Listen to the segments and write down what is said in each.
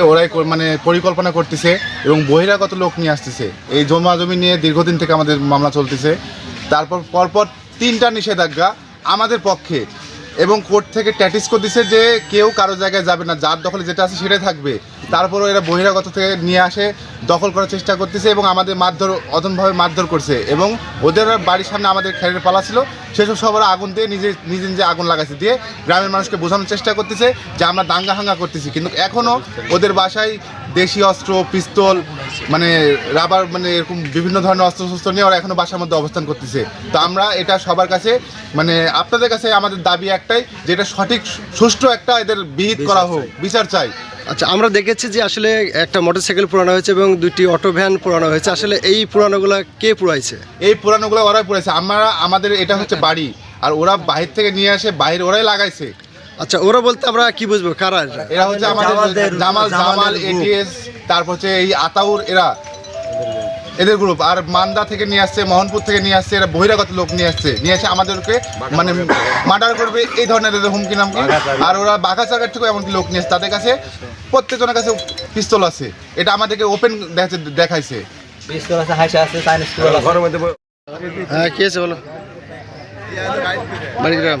ওরাই মানে পরিকল্পনা করতেছে এবং বহিরাগত লোক নিয়ে আসতেছে। এই জমা জমি নিয়ে দীর্ঘদিন থেকে আমাদের মামলা চলতেছে। তারপর পরপর তিনটা নিষেধাজ্ঞা আমাদের পক্ষে। এবং কোর্ট থেকে ট্যাটিস করে দিছে যে কেউ কারও জায়গায় যাবে না, যার দখলে যেটা আছে সেটাই থাকবে। তারপরও এরা বহিরাগত থেকে নিয়ে আসে, দখল করার চেষ্টা করতেছে এবং আমাদের মারধর অদনভাবে মারধর করছে এবং ওদের বাড়ির সামনে আমাদের খেরের পালা ছিল, সেসব সবার আগুন দিয়ে নিজে নিজে নিজে আগুন লাগাইছে দিয়ে গ্রামের মানুষকে বোঝানোর চেষ্টা করতেছে যে আমরা দাঙ্গা হাঙ্গা করতেছি। কিন্তু এখনও ওদের বাসায় দেশি অস্ত্র পিস্তল মানে রাবার মানে এরকম বিভিন্ন ধরনের অস্ত্র শস্ত্র নিয়ে ওরা এখনও বাসার মধ্যে অবস্থান করতেছে। তো আমরা এটা সবার কাছে মানে আপনাদের কাছে আমাদের দাবি একটাই যে এটা সঠিক সুষ্ঠু একটা এদের বিহিত করা হোক বিচার চাই। আচ্ছা আমরা দেখেছি যে আসলে একটা মোটরসাইকেল পুরানো হয়েছে এবং দুটি অটো ভ্যান পুরানো হয়েছে। আসলে এই পুরানোগুলো কে পুরাইছে? এই পুরানোগুলো ওরাই পড়েছে আমরা আমাদের এটা হচ্ছে বাড়ি। আর ওরা বাহির থেকে নিয়ে আসে বাইরে ওরাই লাগাইছে। আচ্ছা ওরা বলতে আমরা কি বুঝব? কারা এরা? হচ্ছে আমাদের জামাল জামাল এটিএস তারপর হচ্ছে এই আতাউর এরা এদের গ্রুপ আর মান্দা থেকে নিয়ে আসছে মোহনপুর থেকে নিয়ে আসছে এরা বহিরাগত লোক নিয়ে আসছে। নিয়ে এসে আমাদেরকে মানে মার্ডার করবে এই ধরনের এদের হুমকি নামকি। আর ওরা বাঘাচাগার থেকেও এমনকি লোক নিয়ে আসছে তাদের কাছে প্রত্যেকজনের কাছে পিস্তল আছে। এটা আমাদেরকে ওপেন দেখাচ্ছে দেখাইছে। পিস্তল আছে হাইসা আছে চাইনিজ হ্যাঁ কি আছে বলো? বাড়িগ্রাম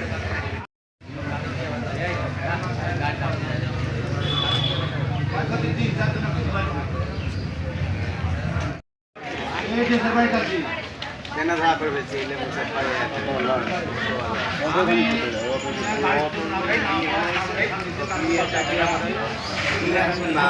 लीजिए सरवाइकल की तेना था पर बेचे ले मुझे पर है तो लॉन वो भी वो भी ये चाहिए ना